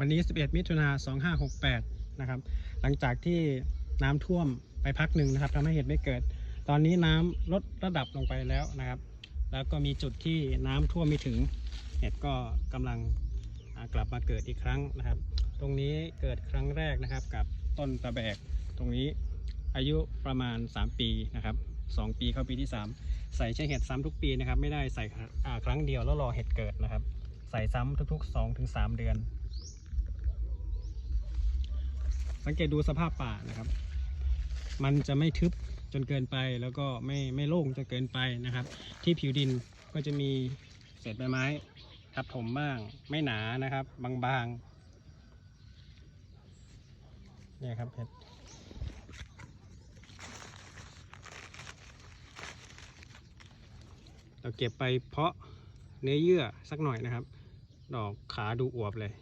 วันนี้ 11 มิถุนา2568 นะครับ หลังจากที่น้ำท่วมไปพักหนึ่งนะครับทำให้เห็ดไม่เกิด ตอนนี้น้ำลดระดับลงไปแล้วนะครับ แล้วก็มีจุดที่น้ำท่วมไม่ถึง เห็ดก็กำลังกลับมาเกิดอีกครั้งนะครับ ตรงนี้เกิดครั้งแรกนะครับกับต้นตะแบก ตรงนี้อายุประมาณ 3 ปีนะครับ2 ปีเข้าปีที่ 3 ใส่ใช้เห็ดซ้ำทุกปีนะครับ ไม่ได้ใส่ครั้งเดียวแล้วรอเห็ดเกิดนะครับ ใส่ซ้ำทุกๆ 2-3 เดือน สังเกตดูสภาพป่านะครับ มันจะไม่ทึบจนเกินไปแล้วก็ไม่ไม่โล่งจนเกินไปนะครับ ที่ผิวดินก็จะมีเศษใบไม้ทับถมบ้างไม่หนานะครับ บางๆเนี่ยครับเห็ดเราเก็บไปเพาะเนื้อเยื่อสักหน่อยนะครับ ดอกขาดูอวบเลย